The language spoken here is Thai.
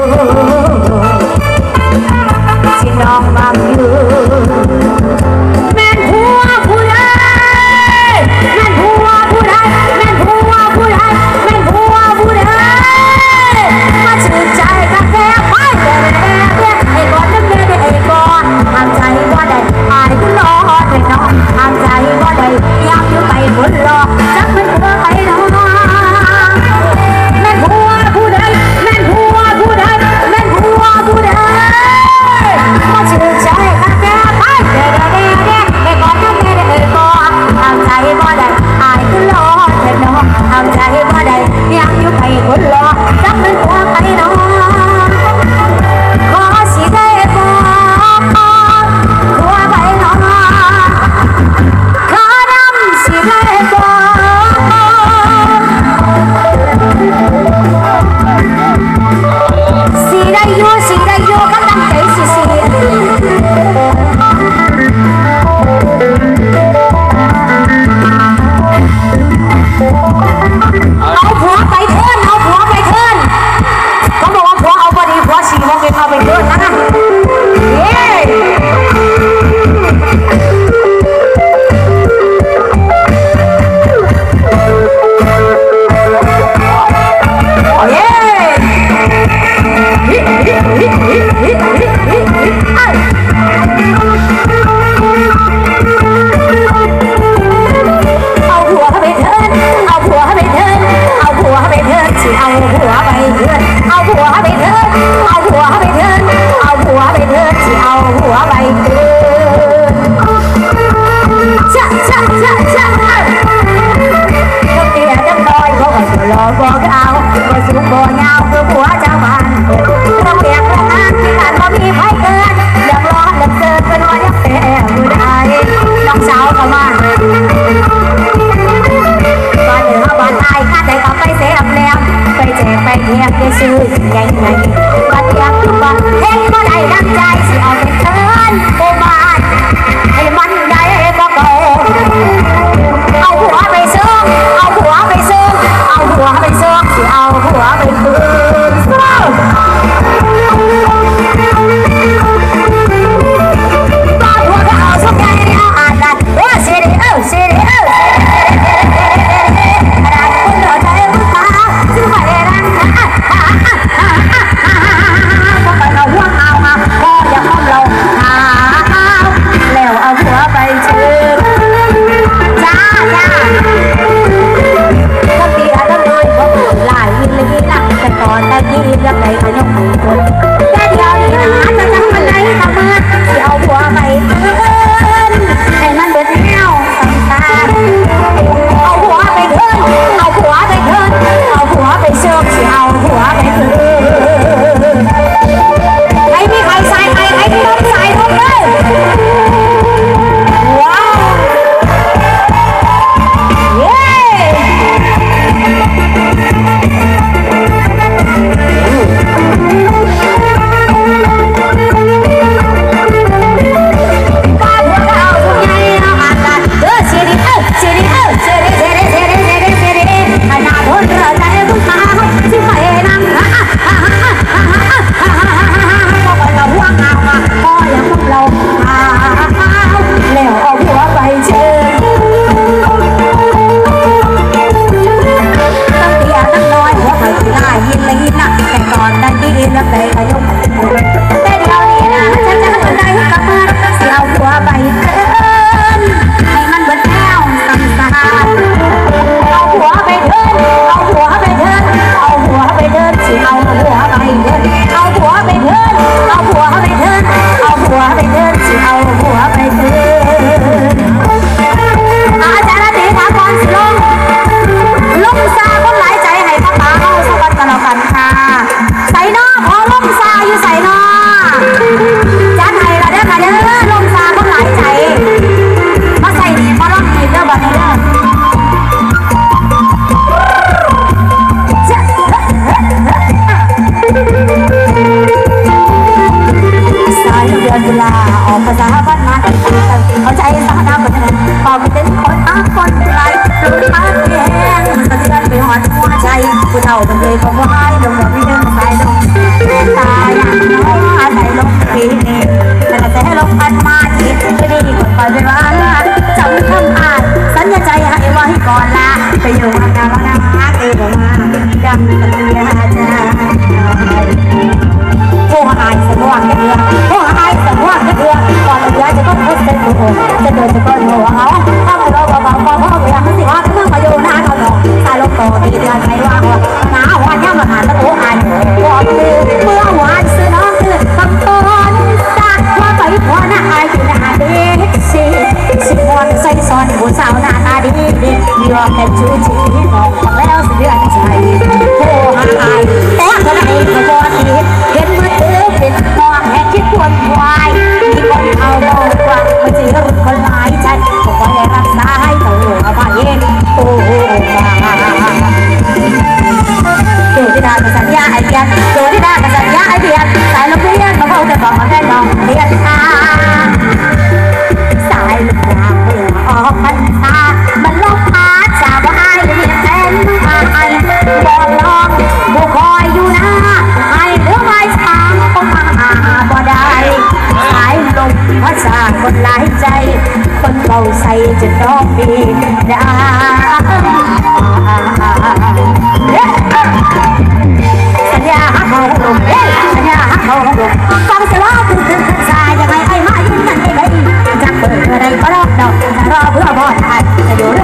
oh, Bahaba อนผู้สาวหน้าตาดีมีรอเป็นชู้ชีบอกแล้วเสียใจโอ้หายแต่คนไหนขบวนดีเห็นมือถือเป็นมองแห่งคิดควรควายมีคนเอามองกว่าไม่ใช่รุ่นคนหมายใจบอกว่าให้รักษาให้ตัวเราไปเองโอ้โหเกิดที่ดากับสัญญาไอเดียเกิดที่ดากับสัญญาไอเดียสายลมเรียนมาเข้าแต่บอกมาแค่